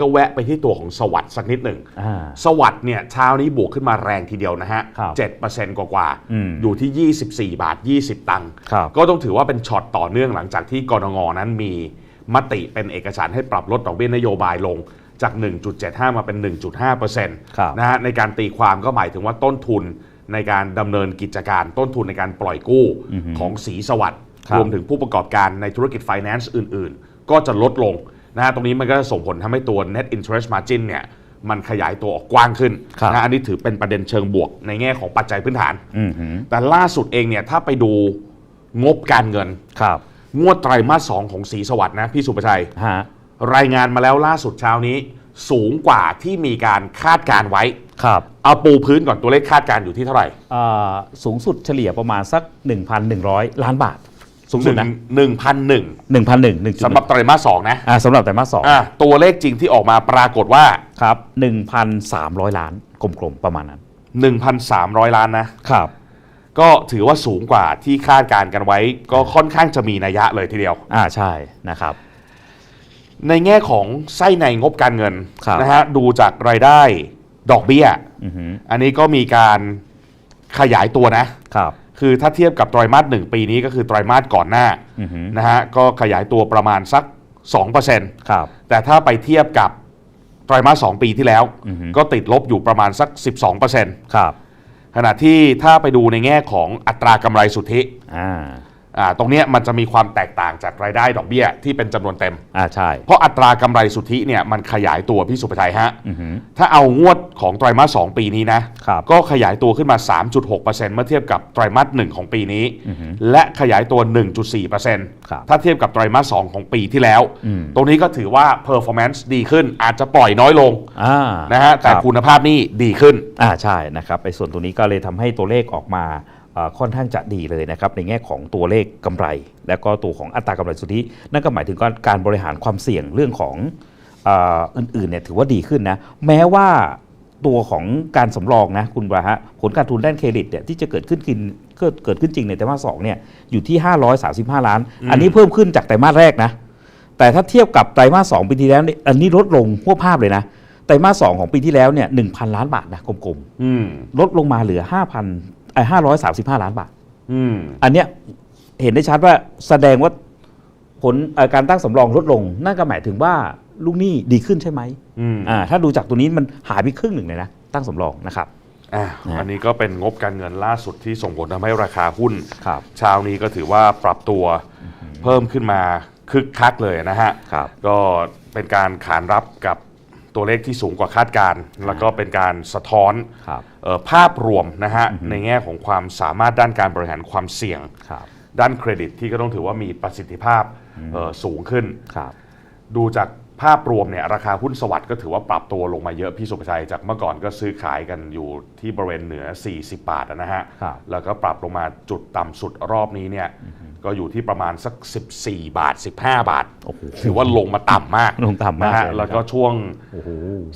ก็แวะไปที่ตัวของสวัสด์สักนิดหนึ่งอ่าสวัสด์เนี่ยเช้านี้บวกขึ้นมาแรงทีเดียวนะฮะครับ7%กว่ากว่าๆอืมอยู่ที่ 24 บาท 20 ตังค์ครับก็ต้องถือว่าเป็นช็อตต่อเนื่องหลังจากที่กรงงนั้นมีมติเป็นเอกสารให้ปรับลดดอกเบี้ยนโยบายลงจาก 1.75 มาเป็น 1.5%ครับนะฮะในการตีความก็หมายถึงว่าต้นทุนในการดำเนินกิจการต้นทุนในการปล่อยกู้ของสีสวัสด์ครับรวมถึงผู้ประกอบการในธุรกิจ finance อื่น ๆ ก็จะลดลง นะฮะตรงนี้มันก็จะส่งผลทำให้ตัว net interest margin เนี่ยมันขยายตัวออกกว้างขึ้นครับ นะอันนี้ถือเป็นประเด็นเชิงบวกในแง่ของปัจจัยพื้นฐาน อืมหืมแต่ล่าสุดเองเนี่ยถ้าไปดูงบการเงิน ครับงวดไตรมาสสองของสีสวัสด์นะพี่สุประชัย ฮะรายงานมาแล้วล่าสุดเช้านี้ สูงกว่าที่มีการคาดการไว้ ครับเอาปูพื้นก่อนตัวเลขคาดการอยู่ที่เท่าไหร่ อ่าสูงสุดเฉลี่ยประมาณสัก 1,100 ล้านบาท สูงสุดนะหนึ่งพันหนึ่ง1,001 1.1สำหรับไตรมาสสองนะอ่าสำหรับไตรมาสสองอะตัวเลขจริงที่ออกมาปรากฏว่าครับ1,300ล้านกลมๆ ประมาณนั้น1,300ล้านนะครับ ก็ถือว่าสูงกว่าที่คาดการกันไว้ ก็ค่อนข้างจะมีนัยยะเลยทีเดียว อ่าใช่นะครับ ในแง่ของไส้ในงบการเงินครับนะฮะดูจากรายได้ดอกเบี้ยอือหืออันนี้ก็มีการขยายตัวนะครับ คือถ้าเทียบกับไตรมาสหนึ่งปีนี้ก็คือไตรมาสก่อนหน้าอือหือนะฮะก็ขยายตัวประมาณสัก 2%ครับแต่ถ้าไปเทียบกับไตรมาส2ปีที่แล้วอือฮึก็ติดลบอยู่ประมาณสัก 12%ครับขณะที่ถ้าไปดูในแง่ของอัตรากำไรสุทธิอ่าอ่า ตรงเนี้ยมันจะมีความแตกต่างจากรายได้ดอกเบี้ยที่เป็นจำนวนเต็มอ่าใช่เพราะอัตรากำไรสุทธิเนี่ยมันขยายตัวพี่สุภชัยฮะอือหือถ้าเอางวดของไตรมาส2ปีนี้นะครับก็ขยายตัวขึ้นมา 3.6%เมื่อเทียบกับไตรมาส1ของปีนี้อือหือและขยายตัว 1.4%ครับถ้าเทียบกับไตรมาส2ของปีที่แล้วอืมตรงนี้ก็ถือว่า performance ดีขึ้นอาจจะปล่อยน้อยลงอ่านะฮะแต่รับคุณภาพนี่ดีขึ้นอ่าใช่นะครับไอ้ส่วนตัวนี้ก็เลยทำให้ตัวเลขออกมาเอ่อ ค่อนข้างจะดีเลยนะครับในแง่ของตัวเลขกำไร และก็ตัวของอัตรากำไรสุทธินั่นก็หมายถึงการการบริหารความเสี่ยงเรื่องของเอ่ออื่นๆเนี่ยถือว่าดีขึ้นนะแม้ว่าตัวของการสำรองนะคุณวาฮะผลการทุนด้านเครดิตเนี่ยที่จะเกิดขึ้นกินเกิดเกิดขึ้นจริงในไตรมาสสองเนี่ยอยู่ที่ 535 ล้าน อันนี้เพิ่มขึ้นจากไตรมาสแรกนะแต่ถ้าเทียบกับไตรมาสสองปีที่แล้วเนี่ยอันนี้ลดลงพวกภาพเลยนะไตรมาสสองของปีที่แล้วเนี่ยหนึ่งพันล้านบาทนะกลมๆอืมลดลงมาเหลือ 5,000 ไอ้535ล้านบาท อืม อันเนี้ยเห็นได้ชัดว่าแสดงว่าผลเอ่อการตั้งสำรองลดลง นั่นก็หมายถึงว่าลูกหนี้ดีขึ้นใช่ไหมอืม อ่าถ้าดูจากตัวนี้มันหายไปครึ่งหนึ่งเลยนะตั้งสำรองนะครับ อะนะ อันนี้ก็เป็นงบการเงินล่าสุดที่ส่งผลทำให้ราคาหุ้น ครับ เช้านี้ก็ถือว่าปรับตัวเพิ่มขึ้นมาคึกคักเลยนะฮะ ครับก็เป็นการขานรับกับ ตัวเลขที่สูงกว่าคาดการณ์แล้วก็เป็นการสะท้อนครับเอ่อภาพรวมนะฮะในแง่ของความสามารถด้านการบริหารความเสี่ยงครับด้านเครดิตที่ก็ต้องถือว่ามีประสิทธิภาพเอ่อสูงขึ้นครับดูจากภาพรวมเนี่ยราคาหุ้นสวัสด์ก็ถือว่าปรับตัวลงมาเยอะพี่สุภชัยจากเมื่อก่อนก็ซื้อขายกันอยู่ที่บริเวณเหนือ 40 บาทนะฮะครับแล้วก็ปรับลงมาจุดต่ำสุดรอบนี้เนี่ย ก็อยู่ที่ประมาณสัก 14 บาท 15 บาทโอ้โหถือว่าลงมาต่ำมากลงต่ำมากนะฮะเลยนะครับแล้วก็ช่วงโอ้โห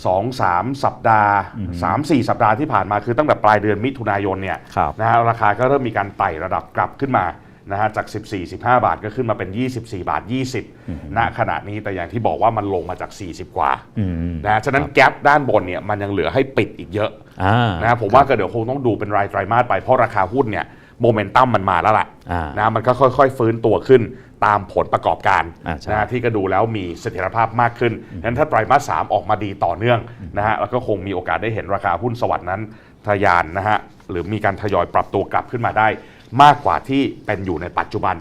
2 3สัปดาห์3 4สัปดาห์ที่ผ่านมาคือตั้งแต่ปลายเดือนมิถุนายนเนี่ยครับนะฮะราคาก็เริ่มมีการไต่ระดับกลับขึ้นมานะฮะจาก 14 15 บาทก็ขึ้นมาเป็น 24 บาท 20ณขณะนี้แต่อย่างที่บอกว่ามันลงมาจาก 40 กว่าอืมนะฮะฉะนั้นแกลบด้านบนเนี่ยมันยังเหลือให้ปิดอีกเยอะอ่านะฮะผมว่าก็เดี๋ยวคงต้องดูเป็นรายไตรมาสไปเพราะราคาหุ้นเนี่ย โมเมนตัมมันมาแล้วล่ะอ่านะมันก็ค่อยๆ ฟื้นตัวขึ้นตามผลประกอบการอ่าใช่ นะฮะที่ก็ดูแล้วมีเสถียรภาพมากขึ้นงั้นถ้าไตรมาสสามออกมาดีต่อเนื่องนะฮะแล้วก็คงมีโอกาสได้เห็นราคาหุ้นสวัสด์นั้นทะยานนะฮะหรือมีการทยอยปรับตัวกลับขึ้นมาได้ มากกว่าที่เป็นอยู่ในปัจจุบัน